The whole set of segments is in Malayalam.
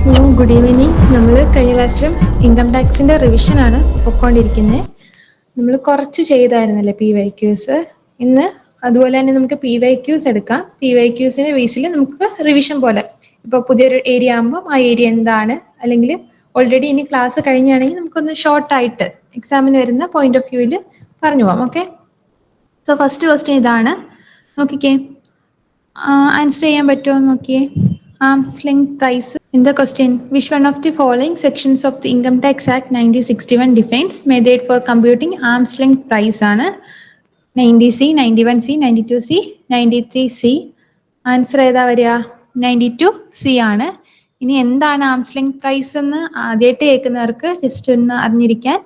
സോ ഗുഡ് ഈവനിങ് നമ്മൾ കഴിഞ്ഞ പ്രാവശ്യം ഇൻകം ടാക്സിന്റെ റിവിഷൻ ആണ് പൊക്കോണ്ടിരിക്കുന്നത് നമ്മൾ കുറച്ച് ചെയ്തായിരുന്നല്ലേ പി വൈ ക്യൂസ് ഇന്ന് അതുപോലെ തന്നെ നമുക്ക് പി വൈ ക്യൂസ് എടുക്കാം. പി വൈ ക്യൂസിന്റെ ബേസിൽ നമുക്ക് റിവിഷൻ പോലെ. ഇപ്പൊ പുതിയൊരു ഏരിയ ആകുമ്പോൾ ആ ഏരിയ എന്താണ്? അല്ലെങ്കിൽ ഓൾറെഡി ഇനി ക്ലാസ് കഴിഞ്ഞാണെങ്കിൽ നമുക്കൊന്ന് ഷോർട്ടായിട്ട് എക്സാമിന് വരുന്ന പോയിന്റ് ഓഫ് വ്യൂയിൽ പറഞ്ഞു പോവാം. ഓക്കെ സോ ഫസ്റ്റ് ക്വസ്റ്റ്യൻ ഇതാണ്. നോക്കിക്കേ. ആൻസർ ചെയ്യാൻ പറ്റുമോ നോക്കിയേ. Price in the question which one of the following sections of the income tax act nineteen sixty one defines method for computing arm's length price ആണ്? Ninety C ninety one C ninety two C ninety three C answer ഏതാ വരിക? നയന്റി ടു സി ആണ്. ഇനി എന്താണ് ആംസ് ലെങ്ത് പ്രൈസ് എന്ന് ആദ്യമായിട്ട് കേൾക്കുന്നവർക്ക് ജസ്റ്റ് ഒന്ന് അറിഞ്ഞിരിക്കാൻ.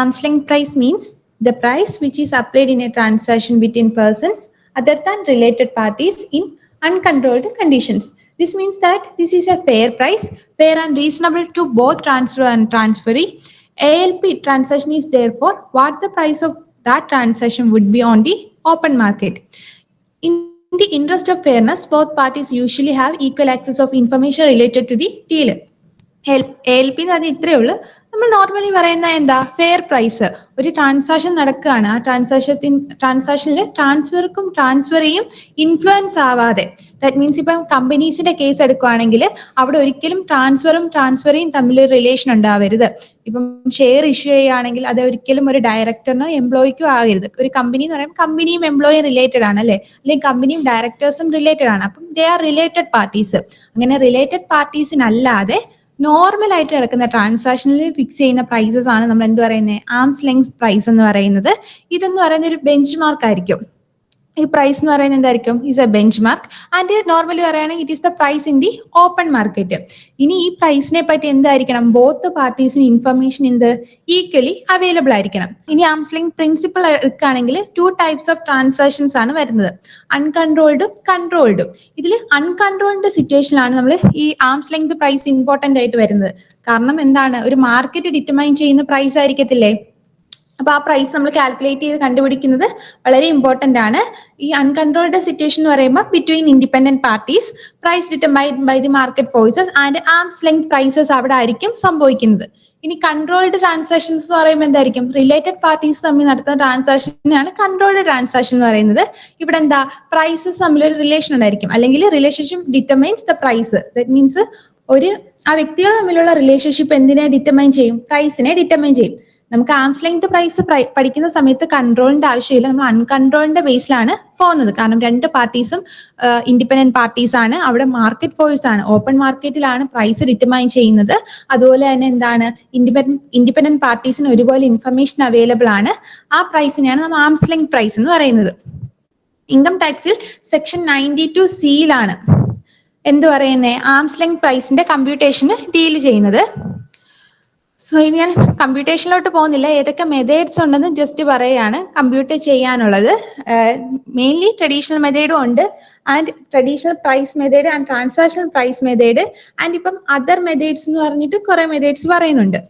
Arm's length price means the price which is applied in a transaction between persons other than related parties in uncontrolled conditions. This means that this is a fair price, fair and reasonable to both transfer and transferee. ALP transaction is therefore what the price of that transaction would be on the open market. In the interest of fairness, both parties usually have equal access of information related to the deal. A L P എന്ന് പറഞ്ഞാൽ ഇത്രയേ ഉള്ളൂ നമ്മൾ നോർമലി പറയുന്ന എന്താ? ഫെയർ പ്രൈസ് ഒരു ട്രാൻസാക്ഷൻ നടക്കുകയാണ്. ആ ട്രാൻസാക്ഷൻ ട്രാൻസാക്ഷനിൽ ട്രാൻസ്ഫർക്കും ട്രാൻസ്ഫറേയും ഇൻഫ്ലുവൻസ് ആവാതെ. ദാറ്റ് മീൻസ് ഇപ്പം കമ്പനീസിന്റെ കേസ് എടുക്കുകയാണെങ്കിൽ അവിടെ ഒരിക്കലും ട്രാൻസ്ഫറും ട്രാൻസ്ഫറേയും തമ്മിൽ റിലേഷൻ ഉണ്ടാവരുത്. ഇപ്പം ഷെയർ ഇഷ്യൂ ചെയ്യുകയാണെങ്കിൽ അത് ഒരിക്കലും ഒരു ഡയറക്ടറിനോ എംപ്ലോയിക്കോ ആകരുത്. ഒരു കമ്പനി എന്ന് പറയുമ്പോൾ കമ്പനിയും എംപ്ലോയിയും റിലേറ്റഡ് ആണ് അല്ലെ അല്ലെങ്കിൽ കമ്പനിയും ഡയറക്ടേഴ്സും റിലേറ്റഡ് ആണ്. അപ്പം ദേ ആർ റിലേറ്റഡ് പാർട്ടീസ് അങ്ങനെ റിലേറ്റഡ് പാർട്ടീസിനല്ലാതെ നോർമൽ ആയിട്ട് കിടക്കുന്ന ട്രാൻസാക്ഷനിൽ ഫിക്സ് ചെയ്യുന്ന പ്രൈസസ് ആണ് നമ്മൾ എന്ത് പറയുന്നത് ആംസ് ലെങ്സ് പ്രൈസ് എന്ന് പറയുന്നത്. ഇതെന്ന് പറയുന്ന ഒരു ബെഞ്ച് മാർക്ക് ആയിരിക്കും. ഈ പ്രൈസ് എന്ന് പറയുന്നത് എന്തായിരിക്കും? Is a benchmark and normally പറയുകയാണെങ്കിൽ it is the price in the open market ഇനി ഈ പ്രൈസിനെ പറ്റി എന്തായിരിക്കണം? ബോത്ത് പാർട്ടീസിന് ഇൻഫർമേഷൻ എന്ത്? ഈക്വലി അവൈലബിൾ ആയിരിക്കണം. ഇനി ആംസ്ലിംഗ് പ്രിൻസിപ്പിൾ എടുക്കുകയാണെങ്കിൽ ടു ടൈപ്സ് ഓഫ് ട്രാൻസാക്ഷൻസ് ആണ് വരുന്നത്. അൺകൺട്രോൾഡും കൺട്രോൾഡും ഇതിൽ അൺകൺട്രോൾഡ് സിറ്റുവേഷനിലാണ് നമ്മൾ ഈ ആംസ് ലെങ്ത് പ്രൈസ് ഇമ്പോർട്ടന്റ് ആയിട്ട് വരുന്നത്. കാരണം എന്താണ്? ഒരു മാർക്കറ്റ് ഡിറ്റർമൈൻ ചെയ്യുന്ന പ്രൈസ് ആയിരിക്കത്തില്ലേ? അപ്പൊ ആ പ്രൈസ് നമ്മൾ കാൽക്കുലേറ്റ് ചെയ്ത് കണ്ടുപിടിക്കുന്നത് വളരെ ഇമ്പോർട്ടന്റ് ആണ്. ഈ അൺകൺട്രോൾഡ് സിറ്റുവേഷൻ എന്ന് പറയുമ്പോൾ between independent parties price determined by the market forces and arm's length prices അവിടെ ആയിരിക്കും സംഭവിക്കുന്നത്. ഇനി കൺട്രോൾഡ് ട്രാൻസാക്ഷൻസ് എന്ന് പറയുമ്പോൾ എന്തായിരിക്കും? റിലേറ്റഡ് പാർട്ടീസ് തമ്മിൽ നടത്തുന്ന ട്രാൻസാക്ഷനാണ് കൺട്രോൾഡ് ട്രാൻസാക്ഷൻ എന്ന് പറയുന്നത്. ഇവിടെ എന്താ? പ്രൈസസ് തമ്മിൽ ഒരു റിലേഷൻ ഉണ്ടായിരിക്കും. അല്ലെങ്കിൽ relationship determines the price that means ഒരു ആ വ്യക്തികൾ തമ്മിലുള്ള റിലേഷൻഷിപ്പ് എന്തിനെ ഡിറ്റർമൈൻ ചെയ്യും? പ്രൈസിനെ ഡിറ്റർമൈൻ ചെയ്യും. നമുക്ക് ആംസ് ലെങ്ത് പ്രൈസ് പഠിക്കുന്ന സമയത്ത് കൺട്രോളിന്റെ ആവശ്യമില്ല. നമ്മൾ അൺകൺട്രോളിന്റെ ബേസിലാണ് പോകുന്നത്. കാരണം രണ്ട് പാർട്ടീസും ഇൻഡിപെൻഡന്റ് പാർട്ടീസ് ആണ്. അവിടെ മാർക്കറ്റ് ഫോഴ്സ് ആണ്. ഓപ്പൺ മാർക്കറ്റിലാണ് പ്രൈസ് ഡിറ്റർമൈൻ ചെയ്യുന്നത്. അതുപോലെ തന്നെ എന്താണ്? ഇൻഡിപെൻഡന്റ് ഇൻഡിപെൻഡന്റ് പാർട്ടീസിന് ഒരുപോലെ ഇൻഫർമേഷൻ അവൈലബിൾ ആണ്. ആ പ്രൈസിനെയാണ് നമ്മൾ ആംസ് ലെങ്ത് പ്രൈസ് എന്ന് പറയുന്നത്. ഇൻകം ടാക്സിൽ സെക്ഷൻ നയന്റി ടു സിയിലാണ് എന്ത് പറയുന്നത് ആംസ് ലെങ്ത് പ്രൈസിന്റെ കമ്പ്യൂട്ടേഷന് ഡീൽ ചെയ്യുന്നത്. സോ ഇത് ഞാൻ കമ്പ്യൂട്ടേഷനിലോട്ട് പോകുന്നില്ല. ഏതൊക്കെ മെതേഡ്സ് ഉണ്ടെന്ന് ജസ്റ്റ് പറയുകയാണ് കമ്പ്യൂട്ട് ചെയ്യാനുള്ളത്. മെയിൻലി ട്രഡീഷണൽ മെതേഡും ഉണ്ട്. And traditional price method and transactional price method and ഇപ്പം അതർ മെതേഡ്സ് എന്ന് പറഞ്ഞിട്ട് കുറെ മെതേഡ്സ് പറയുന്നുണ്ട്.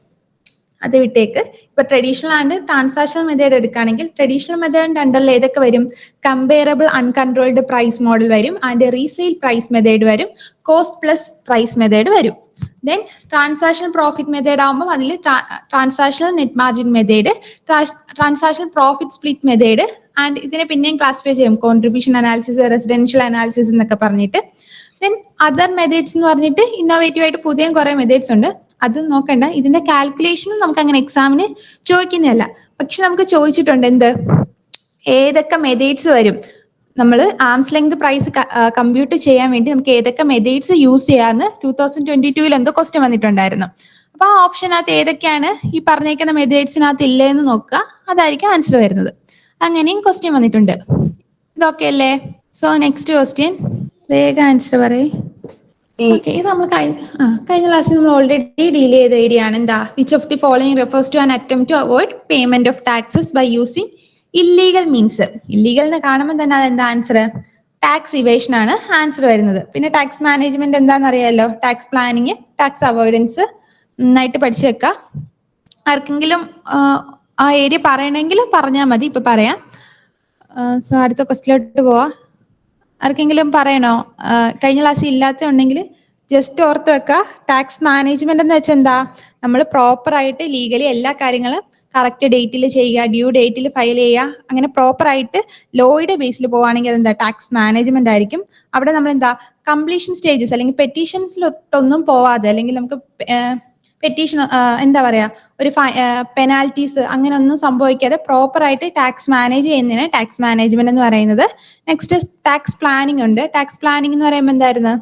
അത് വിട്ടേക്ക്. ഇപ്പൊ ട്രഡീഷണൽ ആൻഡ് ട്രാൻസാക്ഷണൽ മെത്തേഡ് എടുക്കുകയാണെങ്കിൽ ട്രഡീഷണൽ മെത്തേഡിന്റെ അണ്ടറിൽ ഏതൊക്കെ വരും? കമ്പയറബിൾ അൺകൺട്രോൾഡ് പ്രൈസ് മോഡൽ വരും. ആൻഡ് റീസെയിൽ പ്രൈസ് മെത്തേഡ് വരും. കോസ്റ്റ് പ്ലസ് പ്രൈസ് മെത്തേഡ് വരും. ദെൻ ട്രാൻസാക്ഷണൽ പ്രോഫിറ്റ് മെത്തേഡ് ആകുമ്പോൾ അതിൽ transactional net margin method transactional profit split method and ഇതിനെ പിന്നെയും ക്ലാസിഫൈ ചെയ്യും. കോൺട്രിബ്യൂഷൻ അനാലിസിസ് റെസിഡൻഷ്യൽ അനാലിസിസ് എന്നൊക്കെ പറഞ്ഞിട്ട്. ദെൻ അതർ മെത്തേഡ്സ് എന്ന് പറഞ്ഞിട്ട് ഇന്നോവേറ്റീവ് ആയിട്ട് പുതിയ കുറെ മെത്തേഡ്സ് ഉണ്ട്. അത് നോക്കണ്ട. ഇതിന്റെ കാൽക്കുലേഷനും നമുക്ക് അങ്ങനെ എക്സാമിന് ചോദിക്കുന്നതല്ല. പക്ഷെ നമുക്ക് ചോദിച്ചിട്ടുണ്ട് എന്ത്? ഏതൊക്കെ മെത്തേഡ്സ് വരും? നമ്മൾ ആംസ് ലെങ്ത് പ്രൈസ് കമ്പ്യൂട്ട് ചെയ്യാൻ വേണ്ടി നമുക്ക് ഏതൊക്കെ മെതേഡ്സ് യൂസ് ചെയ്യാന്ന് ടൂ തൗസൻഡ് ട്വന്റി ടൂവിൽ എന്തോ ക്വസ്റ്റ്യൻ വന്നിട്ടുണ്ടായിരുന്നു. അപ്പൊ ആ ഓപ്ഷനകത്ത് ഏതൊക്കെയാണ് ഈ പറഞ്ഞേക്കുന്ന മെതേഡ്സിനകത്ത് ഇല്ലേ എന്ന് നോക്കുക. അതായിരിക്കും ആൻസർ വരുന്നത്. അങ്ങനെയും ക്വസ്റ്റ്യൻ വന്നിട്ടുണ്ട്. ഇതൊക്കെ അല്ലേ? സോ നെക്സ്റ്റ് ക്വസ്റ്റ്യൻ വേഗം ആൻസർ പറയേ. ഓക്കെ ഇത് നമ്മൾ കഴിഞ്ഞ ക്ലാസ്സിൽ നമ്മൾ ഓൾറെഡി ഡീൽ ചെയ്ത ഏരിയ ആണ്. എന്താ? Which of the following refers to an attempt to avoid payment of taxes by using illegal means illegal എന്ന് കാണുമ്പോൾ തന്നെ അതെന്താ ആൻസർ ടാക്സ് ഇവേഷൻ ആണ് ആൻസർ വരുന്നത്. പിന്നെ ടാക്സ് മാനേജ്മെന്റ് എന്താണെന്ന് അറിയാമല്ലോ ടാക്സ് പ്ലാനിങ് ടാക്സ് അവോയ്ഡൻസ് നന്നായിട്ട് പഠിച്ചു വെക്കുക ആർക്കെങ്കിലും ആ ഏരിയ പറയണമെങ്കിൽ പറഞ്ഞാൽ മതി. ഇപ്പൊ പറയാം. സോ അടുത്ത ക്വസ്റ്റിലോട്ട് പോവാ. ആർക്കെങ്കിലും പറയണോ? കഴിഞ്ഞ ക്ലാസ് ഇല്ലാത്ത ഉണ്ടെങ്കിൽ ജസ്റ്റ് ഓർത്ത് വെക്കുക ടാക്സ് മാനേജ്മെന്റ് എന്ന് വെച്ചാൽ എന്താ നമ്മൾ പ്രോപ്പർ ആയിട്ട് ലീഗലി എല്ലാ കാര്യങ്ങളും കറക്റ്റ് ഡേറ്റിൽ ചെയ്യുക ഡ്യൂ ഡേറ്റിൽ ഫയൽ ചെയ്യുക അങ്ങനെ പ്രോപ്പർ ആയിട്ട് ലോയുടെ ബേസിൽ പോവുകയാണെങ്കിൽ അതെന്താ ടാക്സ് മാനേജ്മെന്റ് ആയിരിക്കും. അവിടെ നമ്മൾ എന്താ കംപ്ലീഷൻ സ്റ്റേജസ് അല്ലെങ്കിൽ പെറ്റീഷൻസിലൊട്ടൊന്നും പോവാതെ അല്ലെങ്കിൽ നമുക്ക് പെറ്റീഷൻ എന്താ പറയാ ഒരു പെനാൽറ്റീസ് അങ്ങനെ ഒന്നും സംഭവിക്കാതെ പ്രോപ്പർ ആയിട്ട് ടാക്സ് മാനേജ് ചെയ്യുന്നതിന് ടാക്സ് മാനേജ്മെന്റ് എന്ന് പറയുന്നത്. നെക്സ്റ്റ് ടാക്സ് പ്ലാനിംഗ് ഉണ്ട്. ടാക്സ് പ്ലാനിംഗ് എന്ന് പറയുമ്പോൾ എന്തായിരുന്നു?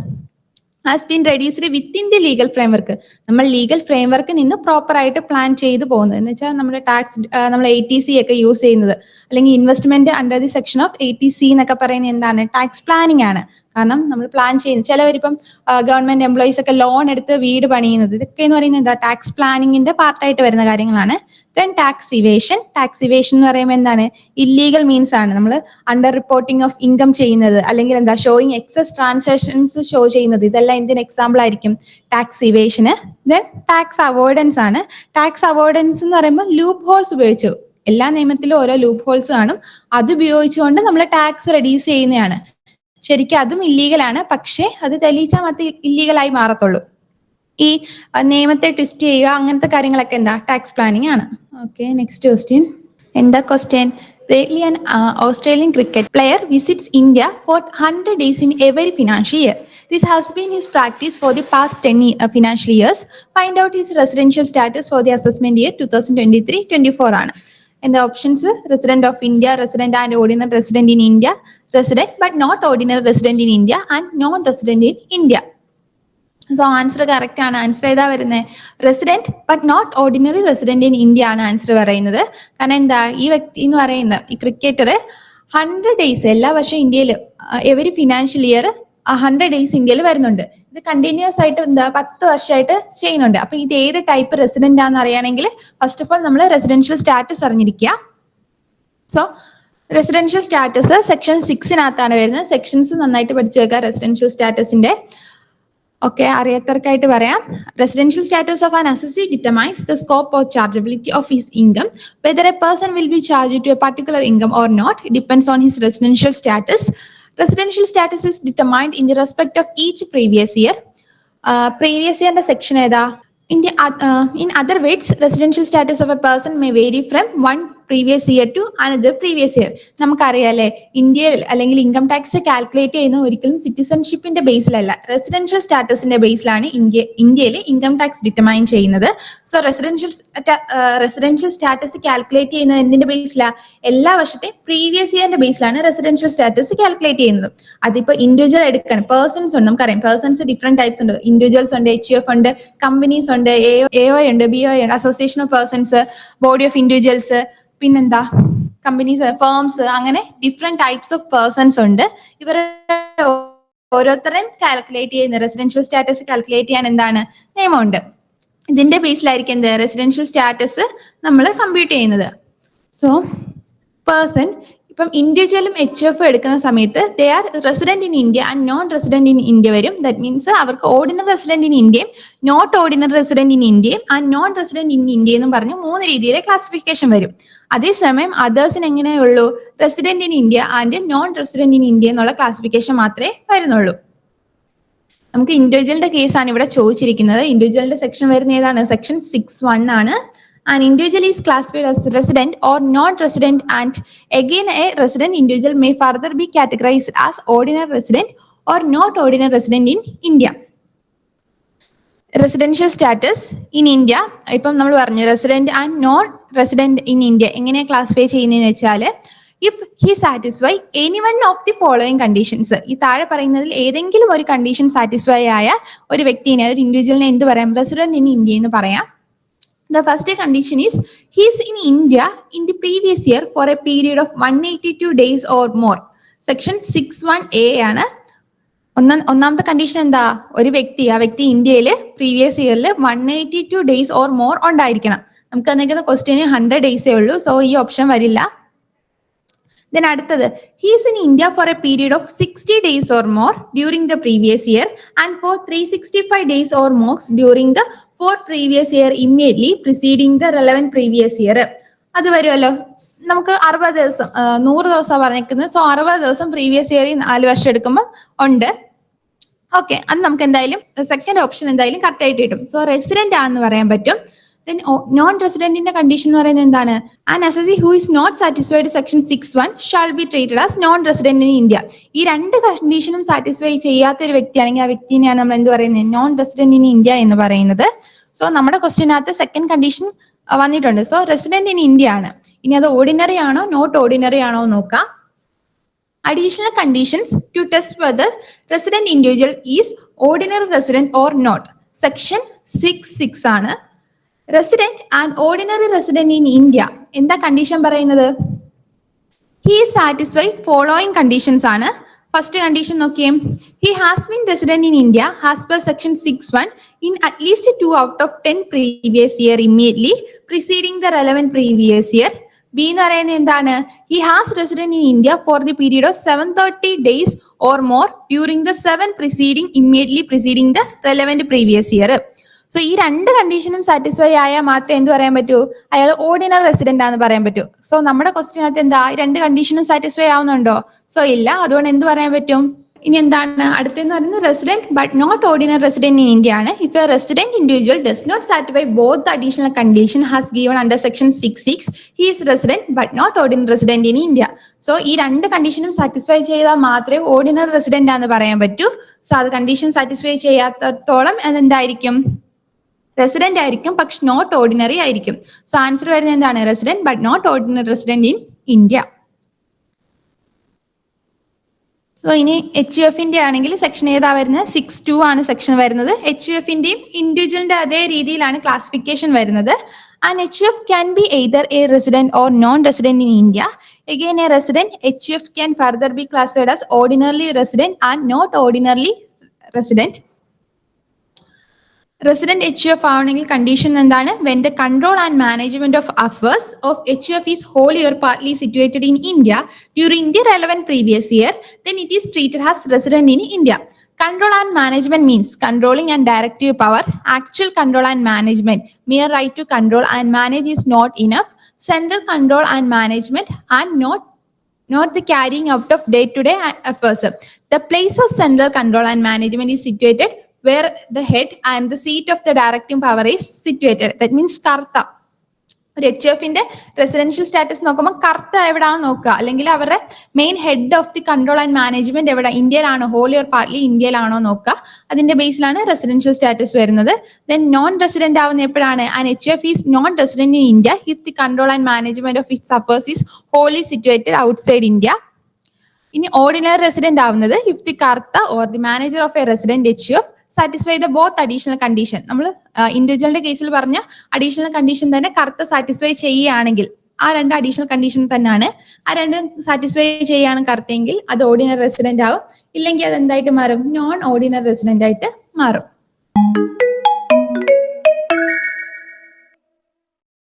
Has been reduced within the legal framework നമ്മൾ ലീഗൽ ഫ്രെയിംവർക്ക് നിന്ന് പ്രോപ്പർ ആയിട്ട് പ്ലാൻ ചെയ്ത് പോകുന്നത്. എന്ന് വെച്ചാൽ നമ്മുടെ ടാക്സ് നമ്മൾ എ ടി സി ഒക്കെ യൂസ് ചെയ്യുന്നത്. അല്ലെങ്കിൽ investment under the section of eighty C എന്നൊക്കെ പറയുന്നത് എന്താണ്? ടാക്സ് പ്ലാനിംഗ് ആണ്. കാരണം നമ്മൾ പ്ലാൻ ചെയ്യുന്നത്. ചിലവരിപ്പം ഗവൺമെന്റ് എംപ്ലോയീസ് ഒക്കെ ലോൺ എടുത്ത് വീട് പണിയുന്നത്. ഇതൊക്കെ എന്ന് പറയുന്നത് എന്താ? ടാക്സ് പ്ലാനിങ്ങിന്റെ പാർട്ടായിട്ട് വരുന്ന കാര്യങ്ങളാണ്. Then tax evasion tax evasion എന്ന് പറയുമ്പോൾ എന്താണ്? ഇല്ലീഗൽ മീൻസ് ആണ്. നമ്മൾ അണ്ടർ റിപ്പോർട്ടിംഗ് ഓഫ് ഇൻകം ചെയ്യുന്നത്. അല്ലെങ്കിൽ എന്താ ഷോയിങ് എക്സസ് ട്രാൻസാക്ഷൻസ് ഷോ ചെയ്യുന്നത്. ഇതെല്ലാം എന്തിന് എക്സാമ്പിൾ ആയിരിക്കും. ടാക്സ് ഇവേഷന് ദെൻ ടാക്സ് അവോയ്ഡൻസ് ആണ്. ടാക്സ് അവോയ്ഡൻസ് എന്ന് പറയുമ്പോൾ ലൂപ്പ് ഹോൾസ് ഉപയോഗിച്ചു. എല്ലാ നിയമത്തിലും ഓരോ ലൂപ്പ് ഹോൾസ് കാണും. അത് ഉപയോഗിച്ചുകൊണ്ട് നമ്മൾ ടാക്സ് റെഡ്യൂസ് ചെയ്യുന്നതാണ്. ശരിക്കും അതും ഇല്ലീഗലാണ് പക്ഷേ അത് തെളിയിച്ചാൽ മാത്രമേ ഇല്ലീഗലായി മാറത്തുള്ളൂ. ഈ നിയമത്തെ ട്വിസ്റ്റ് ചെയ്യുക അങ്ങനത്തെ കാര്യങ്ങളൊക്കെ എന്താ? ടാക്സ് പ്ലാനിങ് ആണ്. ഓക്കെ നെക്സ്റ്റ് ക്വസ്റ്റ്യൻ എന്താ question Brett Lee an Australian cricket player visits India for hundred days in every financial year this has been his practice for the past ten financial years find out his residential status for the assessment year two thousand twenty three twenty four ആണ്. എന്താ options resident of India resident and ordinary resident in India resident but not ordinary resident in India and non resident in India so answer correct ആണ്. ആൻസർ ഏതാ വരുന്നത് resident but not ordinary resident in India ആണ് ആൻസർ പറയുന്നത്. കാരണം എന്താ? ഈ വ്യക്തി എന്ന് പറയുന്നത് ഈ ക്രിക്കറ്റർ ഹൺഡ്രഡ് ഡേയ്സ് എല്ലാ വർഷവും ഇന്ത്യയിൽ every financial year hundred days ഇന്ത്യയിൽ വരുന്നുണ്ട്. ഇത് കണ്ടിന്യൂസ് ആയിട്ട് എന്താ? പത്ത് വർഷമായിട്ട് ചെയ്യുന്നുണ്ട്. അപ്പൊ ഇത് ഏത് ടൈപ്പ് റെസിഡന്റ് ആണെന്ന് അറിയണമെങ്കിൽ ഫസ്റ്റ് ഓഫ് ഓൾ നമ്മൾ റെസിഡൻഷ്യൽ സ്റ്റാറ്റസ് അറിഞ്ഞിരിക്കുക. സോ റെസിഡൻഷ്യൽ സ്റ്റാറ്റസ് സെക്ഷൻ സിക്സിനകത്താണ് വരുന്നത്. സെക്ഷൻസ് നന്നായിട്ട് പഠിച്ചു വെക്കുക റെസിഡൻഷ്യൽ സ്റ്റാറ്റസിന്റെ ഓക്കെ അറിയാത്തവർക്കായിട്ട് പറയാം. Residential status of an assessee determines the scope of chargeability of his income whether a person will be charge to a particular income or not depends on his residential status residential status is determined in the respect of each previous year previous ഇയറിന്റെ section ഏതാ? In the in other words residential status of a person may vary from one previous year to another previous year നമുക്കറിയാലേ ഇന്ത്യയിൽ അല്ലെങ്കിൽ ഇൻകം ടാക്സ് കാൽക്കുലേറ്റ് ചെയ്യുന്ന ഒരിക്കലും സിറ്റിസൺഷിപ്പിന്റെ ബേസിലല്ല റെസിഡൻഷ്യൽ സ്റ്റാറ്റസിന്റെ ബേസിലാണ് ഇന്ത്യ ഇന്ത്യയിൽ ഇൻകം ടാക്സ് ഡിറ്റർമൈൻ ചെയ്യുന്നത്. So residential residential status calculate ചെയ്യുന്നത് എന്തിന്റെ ബേസിലാ എല്ലാ വർഷത്തെയും പ്രീവിയസ് ഇയറിന്റെ ബേസിലാണ് റെസിഡൻഷ്യൽ സ്റ്റാറ്റസ് കാൽക്കുലേറ്റ് ചെയ്യുന്നത്. അതിപ്പോ ഇൻഡിവിജ്വൽ എടുക്കണം. പേഴ്സൺസ് ഉണ്ട് നമുക്കറിയാം. പേഴ്സൺസ് ഡിഫറെന്റ് ടൈപ്സ് ഉണ്ട്. ഇൻഡിവിജ്വൽസ് ഉണ്ട് എച്ച് എഫ് ഉണ്ട് കമ്പനീസ് ഉണ്ട് എ ഒ ഉണ്ട് ബി ഒ ഉണ്ട് association of persons body of individuals പിന്നെന്താ? കമ്പനീസ് ഫേംസ് അങ്ങനെ ഡിഫറെന്റ് ടൈപ്സ് ഓഫ് പേഴ്സൺസ് ഉണ്ട്. ഇവരുടെ ഓരോരുത്തരെയും കാൽക്കുലേറ്റ് ചെയ്യുന്ന റെസിഡൻഷ്യൽ സ്റ്റാറ്റസ് കാൽക്കുലേറ്റ് ചെയ്യാൻ എന്താണ് നിയമമുണ്ട്. ഇതിന്റെ ബേസിലായിരിക്കും എന്ത്? റെസിഡൻഷ്യൽ സ്റ്റാറ്റസ് നമ്മൾ കമ്പ്യൂട്ട് ചെയ്യുന്നത്. സോ പേഴ്സൺ ഇപ്പം ഇൻഡിവിജ്വലും എച്ച് എഫ് എടുക്കുന്ന സമയത്ത് they are resident in India and non resident in India വരും. ദാറ്റ് മീൻസ് അവർക്ക് ഓർഡിനറി റെസിഡന്റ് ഇൻ ഇന്ത്യയും നോട്ട് ഓർഡിനറി റെസിഡന്റ് ഇൻ ഇന്ത്യയും and non resident in India എന്ന് പറഞ്ഞ് മൂന്ന് രീതിയിലെ ക്ലാസിഫിക്കേഷൻ വരും. അതേസമയം അതേഴ്സിന് എങ്ങനെയുള്ളൂ resident in India and non resident in India എന്നുള്ള ക്ലാസിഫിക്കേഷൻ മാത്രമേ വരുന്നുള്ളൂ. നമുക്ക് ഇൻഡിവിജ്വലിന്റെ കേസാണ് ഇവിടെ ചോദിച്ചിരിക്കുന്നത്. ഇൻഡിവിജ്വലിന്റെ സെക്ഷൻ വരുന്ന ഏതാണ്? സെക്ഷൻ സിക്സ് വൺ ആണ്. An individual is classified as resident or non-resident and again a resident individual may further be categorized as ordinary resident or not ordinary resident in India. Residential status in India ഇപ്പം നമ്മൾ പറഞ്ഞു resident and non resident in India എങ്ങനെയാണ് ക്ലാസിഫൈ ചെയ്യുന്നതെന്ന് വെച്ചാൽ if he satisfy any one of the following conditions ഈ താഴെ പറയുന്നതിൽ ഏതെങ്കിലും ഒരു കണ്ടീഷൻ സാറ്റിസ്ഫൈ ആയ ഒരു വ്യക്തിനെ ഒരു ഇൻഡിവിജ്വലിനെ എന്ത് പറയാം? റെസിഡന്റ് ഇൻ ഇന്ത്യ എന്ന് പറയാം. The first condition is he is in India in the previous year for a period of 182 days or more. Section 61A ആണ്. ഒന്നാം ഒന്നാമത്തെ കണ്ടീഷൻ എന്താ? ഒരു വ്യക്തി ആ വ്യക്തി ഇന്ത്യയിൽ പ്രീവിയസ് ഇയറിൽ one eighty two days or more ഉണ്ടായിരിക്കണം. നമുക്ക് തന്നിരിക്കുന്ന ക്വസ്റ്റ്യന് ഹൺഡ്രഡ് ഡേയ്സേ ഉള്ളൂ. സോ ഈ ഓപ്ഷൻ വരില്ല. ദെൻ അടുത്തത് he's in India for a period of sixty days or more during the previous year and for three sixty five days or mores during the four previous year immediately preceding the relevant previous year അത് വരുമല്ലോ നമുക്ക് അറുപത് ദിവസം നൂറ് ദിവസം പറഞ്ഞിരിക്കുന്നത് സോ അറുപത് ദിവസം പ്രീവിയസ് ഇയറിൽ നാല് വർഷം എടുക്കുമ്പോൾ ഉണ്ട്. ഓക്കെ അത് നമുക്ക് എന്തായാലും സെക്കൻഡ് ഓപ്ഷൻ എന്തായാലും കറക്റ്റ് ആയിട്ട് കിട്ടും. സോ റെസിഡന്റ് ആണെന്ന് പറയാൻ പറ്റും. ദെൻ നോൺ റെസിഡന്റിന്റെ കണ്ടീഷൻ എന്ന് പറയുന്നത് എന്താണ്? An S who is not satisfied section six one shall be treated as non resident in India ഈ രണ്ട് കണ്ടീഷനും സാറ്റിസ്ഫൈ ചെയ്യാത്ത ഒരു വ്യക്തിയാണെങ്കിൽ ആ വ്യക്തിനെയാണ് നമ്മൾ എന്ത് പറയുന്നത്? നോൺ റെസിഡന്റ് ഇൻ ഇന്ത്യ എന്ന് പറയുന്നത്. സോ നമ്മുടെ ക്വസ്റ്റിനകത്ത് സെക്കൻഡ് കണ്ടീഷൻ വന്നിട്ടുണ്ട്. സോ റെസിഡന്റ് ഇൻ ഇന്ത്യ ആണ്. ഇനി അത് ഓർഡിനറി ആണോ നോട്ട് ഓർഡിനറി ആണോ നോക്കാം. Additional conditions to test whether resident individual is ordinary resident or not section six six ആണ്. Resident and ordinary resident in India എന്താ കണ്ടീഷൻ പറയുന്നത്? ഹി സാറ്റിസ്ഫൈ ഫോളോയിങ് കണ്ടീഷൻസ് ആണ്. ഫസ്റ്റ് കണ്ടീഷൻ നോക്കിയേ. He has been resident in India has per section six one in at least two out of ten previous year immediately preceding the relevant previous year B എന്ന് പറയുന്നത് എന്താണ്? He has resident in India for the period of seven thirty days or more during the seven preceding immediately preceding the relevant previous year so ഈ രണ്ട് കണ്ടീഷനും സാറ്റിസ്ഫൈ ആയാൽ മാത്രമേ എന്ത് പറയാൻ പറ്റൂ? അയാൾ ഓർഡിനറി റെസിഡന്റ് ആണെന്ന് പറയാൻ പറ്റൂ. സോ നമ്മുടെ ക്വസ്റ്റിനകത്ത് എന്താ? രണ്ട് കണ്ടീഷനും സാറ്റിസ്ഫൈ ആവുന്നുണ്ടോ? സോ ഇല്ല. അതുകൊണ്ട് എന്ത് പറയാൻ പറ്റും? ഇനി എന്താണ്? അടുത്തെന്ന് പറയുന്നത് resident but not ordinary resident in India ആണ്. If a resident individual does not satisfy both additional condition has given under section six six he is resident but not ordinary resident in India so ഈ രണ്ട് കണ്ടീഷനും സാറ്റിസ്ഫൈ ചെയ്താൽ മാത്രമേ ഓർഡിനറി റെസിഡന്റ് ആണെന്ന് പറയാൻ പറ്റൂ. സോ അത് കണ്ടീഷൻ സാറ്റിസ്ഫൈ ചെയ്യാത്തത്തോളം അതെന്തായിരിക്കും? റെസിഡന്റ് ആയിരിക്കും പക്ഷെ നോട്ട് ഓർഡിനറി ആയിരിക്കും. സോ ആൻസർ വരുന്നത് എന്താണ്? Resident but not ordinary resident in India so ഇനി എച്ച് യു എഫിന്റെ ആണെങ്കിൽ സെക്ഷൻ ഏതാ വരുന്നത്? സിക്സ് ടു ആണ് സെക്ഷൻ വരുന്നത്. എച്ച് യു എഫിന്റെയും ഇൻഡിവിജ്വലിന്റെ അതേ രീതിയിലാണ് ക്ലാസിഫിക്കേഷൻ വരുന്നത്. And H U F can be either a resident or non resident in India again a resident you can further be classified as ordinarily resident and not ordinarily resident. Resident H F ആവണമെങ്കിൽ കണ്ടീഷൻ എന്താണ് when the control and management of affairs of H F is wholly or partly situated in India during the relevant previous year then it is treated has resident in India Control and management means controlling and directive power. Actual control and management, mere right to control and manage is not enough. Central control and management and not not the carrying out of day-to-day affairs. The place of central control and management is situated where the head and the seat of the directing power is situated. That means Karta. ഒരു എച്ച് എഫിന്റെ റെസിഡൻഷ്യൽ സ്റ്റാറ്റസ് നോക്കുമ്പോൾ കറുത്ത എവിടെയാണെന്ന് നോക്കുക? അല്ലെങ്കിൽ അവരുടെ main head of the control and management എവിടെ? ഇന്ത്യയിലാണോ? ഹോളി ഓർ പാർട്ട്ലി ഇന്ത്യയിലാണോ നോക്കുക? അതിന്റെ ബേസിലാണ് റെസിഡൻഷ്യൽ സ്റ്റാറ്റസ് വരുന്നത്. ദെൻ നോൺ റെസിഡന്റ് ആവുന്ന എപ്പോഴാണ്? And H F is non resident in India if the control and management of it affairs is wholly situated outside India ഇനി ഓർഡിനറി റെസിഡന്റ് ആവുന്നത് if the Karta or the manager of a resident H F satisfy the both additional condition നമ്മൾ ഇൻഡിവിജ്വലിന്റെ കേസിൽ പറഞ്ഞ അഡീഷണൽ കണ്ടീഷൻ തന്നെ കറുത്ത സാറ്റിസ്ഫൈ ചെയ്യുകയാണെങ്കിൽ ആ രണ്ട് അഡീഷണൽ കണ്ടീഷൻ തന്നെയാണ്. ആ രണ്ട് സാറ്റിസ്ഫൈ ചെയ്യാണ് കറുത്തെങ്കിൽ അത് ഓർഡിനറി റെസിഡന്റ് ആവും. ഇല്ലെങ്കിൽ അത് എന്തായിട്ട് മാറും? നോൺ ഓർഡിനറി റെസിഡന്റ് ആയിട്ട് മാറും.